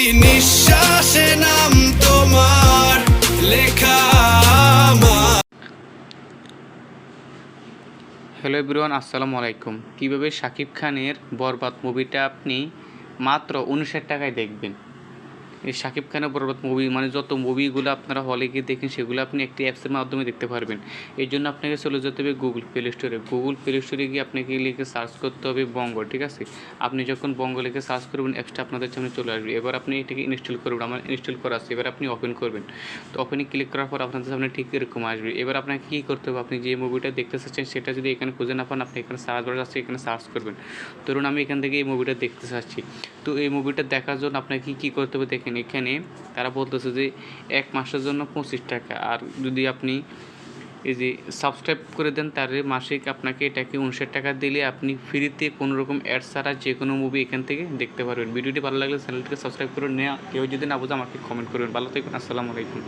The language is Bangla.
প্রতি নিঃশ্বাসে নাম তোমার লেখা হ্যালো এভরিওয়ান, আসসালামু আলাইকুম। কীভাবে শাকিব খানের বরবাদ মুভিটা আপনি মাত্র উনষাট টাকায় দেখবেন? শাকিব খানের বরবাদ মুভি মানে যত মুভিগুলো আপনারা হলে গিয়ে দেখেন, সেগুলো আপনি একটি অ্যাপসের মাধ্যমে দেখতে পারবেন। এর জন্য আপনাকে চলে যেতে হবে গুগল প্লে স্টোরে গুগল প্লে স্টোরে গিয়ে আপনাকে লিখে সার্চ করতে হবে বঙ্গ ঠিক আছে? আপনি যখন বঙ্গ লিখে সার্চ করবেন অ্যাপসটা আপনাদের সামনে চলে আসবে। এবার আপনি এটাকে ইনস্টল করবেন, আমার ইনস্টল করা আছে। এবার আপনি ওপেন করবেন। তো ওপেনে ক্লিক করার পর আপনাদের সামনে ঠিক এরকম আসবে। এবার আপনাকে কী করতে হবে? আপনি যে মুভিটা দেখতে চাচ্ছেন, সেটা যদি এখানে খুঁজে না পান, আপনি এখানে সার্চ বার আছে, এখানে সার্চ করবেন। ধরুন আমি এখান থেকে এই মুভিটা দেখতে চাচ্ছি। তো এই মুভিটা দেখার জন্য আপনাকে কী কী করতে হবে? দেখেন এখানে, তারা বলতেছে যে এক মাসের জন্য পঁচিশ টাকা। আর যদি আপনি এই যে সাবস্ক্রাইব করে দেন তার মাসিক আপনাকে এটাকে উনষাট টাকা দিলে আপনি ফ্রিতে কোনো রকম অ্যাড ছাড়া যে কোনো মুভি এখান থেকে দেখতে পারবেন। ভিডিওটি ভালো লাগলে চ্যানেলটিকে সাবস্ক্রাইব করে নেওয়া কেউ যদি না বোঝা, আমাকে কমেন্ট করবেন। ভালো থাকবেন, আসসালামু আলাইকুম।